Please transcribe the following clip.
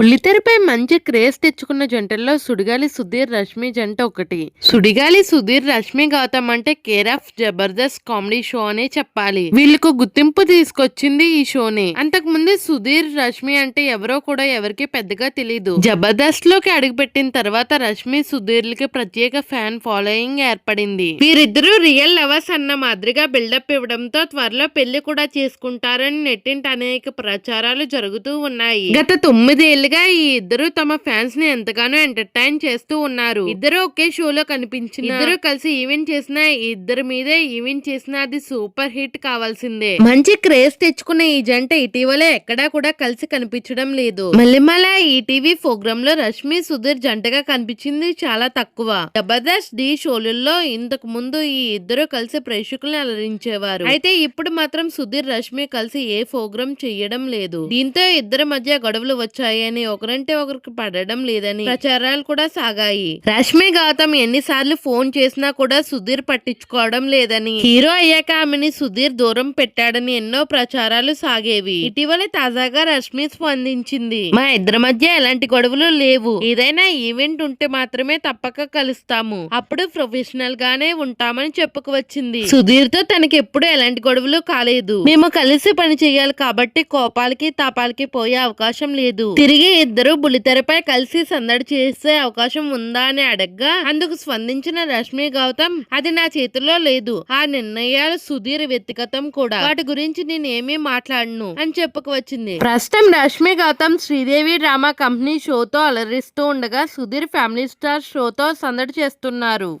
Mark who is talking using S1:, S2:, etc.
S1: బుల్లితెరపై మంచి క్రేజ్ తెచ్చుకున్న జంటల్లో సుడిగాలి సుధీర్ రష్మి జంట ఒకటి. సుడిగాలి సుధీర్ రష్మి గౌతమ్ అంటే care of Jabardasth comedy show అనే చెప్పాలి. వీళ్ళకు గుర్తింపు తీసుకొచ్చింది ఈ షోనే. అంతకు ముందు సుధీర్ రష్మి అంటే ఎవరో కూడా ఎవరికి పెద్దగా తెలియదు జబర్దస్త్లోకి అడుగుపెట్టిన తర్వాత రష్మి సుధీర్లకి ప్రత్యేక ఫ్యాన్ ఫాలోయింగ్ ఏర్పడింది. వీరిద్దరూ రియల్ లవర్స్ అన్న మాదిరిగా బిల్డప్ ఇవ్వడంతో త్వరలో పెళ్ళి కూడా చేసుకుంటారని నెట్టింట అనేక ప్రచారాలు జరుగుతూ ఉన్నాయి. గత తొమ్మిదేళ్ళుగా ఈ ఇద్దరు తమ ఫ్యాన్స్ని ఎంతగానో ఎంటర్టైన్ చేస్తూ ఉన్నారు. ఇద్దరు ఒకే షోలో కనిపించిన ఇద్దరు కలిసి ఈవెంట్ చేసిన ఈ ఇద్దరి మీదే ఈవెంట్ చేసిన అది సూపర్ హిట్ కావాల్సిందే. మంచి క్రేజ్ తెచ్చుకున్న ఈ జంట ఇటీవల ఎక్కడా కూడా కలిసి కనిపించడం లేదు. మల్లెమల ఈ టీవీ ప్రోగ్రామ్లో రష్మి సుధీర్ జంటగా కనిపించింది చాలా తక్కువ. జబర్దస్త్ డి షోలలో ఇంతకు ముందు ఈ ఇద్దరు కలిసి ప్రేక్షకులను అలరించేవారు. అయితే ఇప్పుడు మాత్రం సుధీర్ రష్మి కలిసి ఏ ప్రోగ్రామ్ చెయ్యడం లేదు. దీంతో ఇద్దరి మధ్య గొడవలు వచ్చాయని ఒకరంటే ఒకరికి పడడం లేదని ప్రచారాలు కూడా సాగాయి. రష్మి గౌతమ్ ఎన్నిసార్లు ఫోన్ చేసినా కూడా సుధీర్ పట్టించుకోవడం లేదని. హీరో అయ్యాక ఆమెని సుధీర్ దూరం పెట్టాడని ఎన్నో ప్రచారాలు సాగేవి. ఇటీవల తాజాగా రష్మి స్పందించింది. మా ఇద్దరి మధ్య ఎలాంటి గొడవలు లేవు. ఏదైనా ఈవెంట్ ఉంటే మాత్రమే తప్పక కలుస్తాము. అప్పుడు ప్రొఫెషనల్ గానే ఉంటామని చెప్పుకు వచ్చింది. సుధీర్తో తనకి ఎప్పుడు ఎలాంటి గొడవలు కాలేదు. మేము కలిసి పని చేయాలి కాబట్టి కోపాలకి తాపాలకి పోయే అవకాశం లేదు. తిరిగి ఇద్దరు బులితెరపై కలిసి సందడి చేసే అవకాశం ఉందా అని అడగ్గా అందుకు స్పందించిన రష్మి గౌతమ్ అది నా చేతిలో లేదు. ఆ నిర్ణయాలు సుధీర్ వ్యక్తిగతం కూడా. వాటి గురించి నేనేమీ మాట్లాడను అని చెప్పుకు వచ్చింది ప్రస్తుతం రష్మి గౌతమ్ శ్రీదేవి డ్రామా కంపెనీ షోతో అలరిస్తూ ఉండగా సుధీర్ ఫ్యామిలీ స్టార్ షోతో సందడి చేస్తున్నారు.